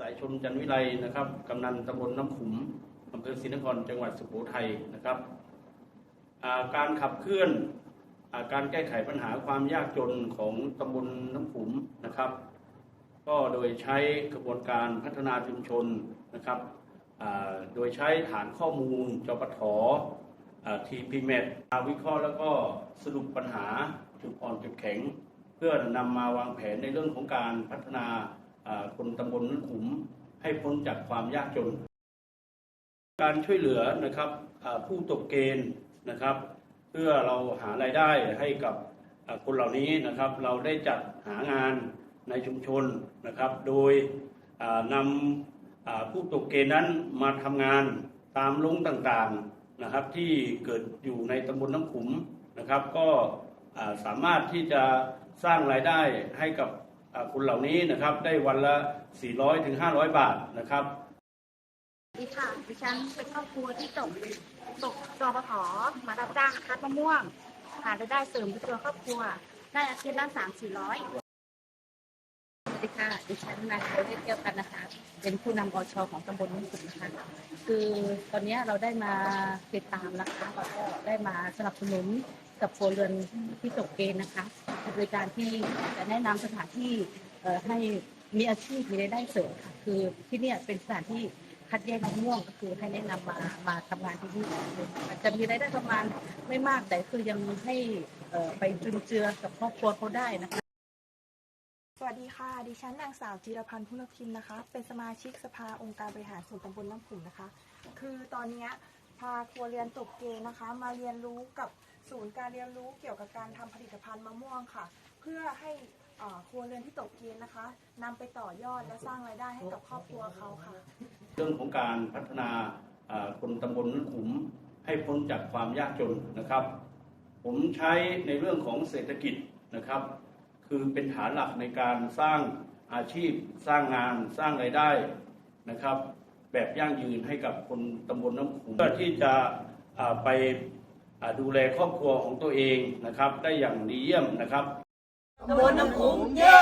สายชนจันวิไลนะครับกำนันตำบลน้ำขุมอำเภอศรีนครจังหวัดสุโขทัยนะครับาการขับเคลื่อนอาการแก้ไขปัญหาความยากจนของตำบลน้ำขุมนะครับ ก็โดยใช้กระบวนการพัฒนาชุมชนนะครับโดยใช้ฐานข้อมูลจปททีพีเมดวิเคราะห์แล้วก็สรุปปัญหาจุดอ่อนจุดแข็ง เพื่อนำมาวางแผนในเรื่องของการพัฒนา คนตำบลน้ำขุม ให้พ้นจากความยากจน การช่วยเหลือนะครับผู้ตกเกณฑ์นะครับ เพื่อเราหารายได้ให้กับคนเหล่านี้นะครับ เราได้จัดหางานในชุมชนนะครับ โดยนำผู้ตกเกณฑ์นั้นมาทำงานตามลุงต่างๆนะครับที่เกิดอยู่ในตำบลน้ำขุมนะครับ ก็สามารถที่จะสร้างรายได้ให้กับ คนเหล่านี้นะครับได้วันละ 400-500ถึง500 บาทนะครับสวัสดีค่ะดิฉันเป็นครอบครัวที่ตกตกจปทมารับจ้างคัดมะม่วงหารายได้เสริมในตัวครอบครัว ได้อาทิตย์ละสามสี่ร้อยสวัสดีค่ะดิฉันนางโคเดเกียวกันนะคะ เป็นผู้นำบชของตำบลนุ่งสุดนะคะคือตอนนี้เราได้มาติดตามนะคะแล้วก็ได้มาสนับสนุนกับครัวเรือนที่ตกเกณฑ์นะคะ โดยการที่จะแนะนำสถานที่ให้มีอาชีพมีรายได้เสริมค่ะคือที่นี่เป็นสถานที่คัดแยกมะม่วงก็คือให้แนะนำมามาทำงานที่นี่อาจจะมีรายได้ประมาณไม่มากแต่คือยังให้ไปจุนเจือกับครอบครัวเขาได้นะคะสวัสดีค่ะ ดิฉันนางสาวจิรพันธ์พุนพิมพ์นะคะ เป็นสมาชิกสภาองค์การบริหารส่วนตำบลน้ำผุนนะคะ คือตอนนี้ พาครัวเรียนตกเกณฑ์นะคะ มาเรียนรู้กับศูนย์การเรียนรู้เกี่ยวกับการทำผลิตภัณฑ์มะม่วงค่ะ เพื่อให้ครัวเรือนที่ตกเกณฑ์นะคะนำไปต่อยอดและสร้างรายได้ให้กับครอบครัวเขาค่ะ เรื่องของการพัฒนาคนตำบลนั้นขุมให้พ้นจากความยากจนนะครับ ผมใช้ในเรื่องของเศรษฐกิจนะครับ คือเป็นฐานหลักในการสร้างอาชีพ สร้างงาน สร้างรายได้นะครับ แบบยั่งยืนให้กับคนตำบลน้ำขุมเพื่อที่จะไปดูแลครอบครัวของตัวเองนะครับ ได้อย่างดีเยี่ยมนะครับตำบลน้ำขุมเย้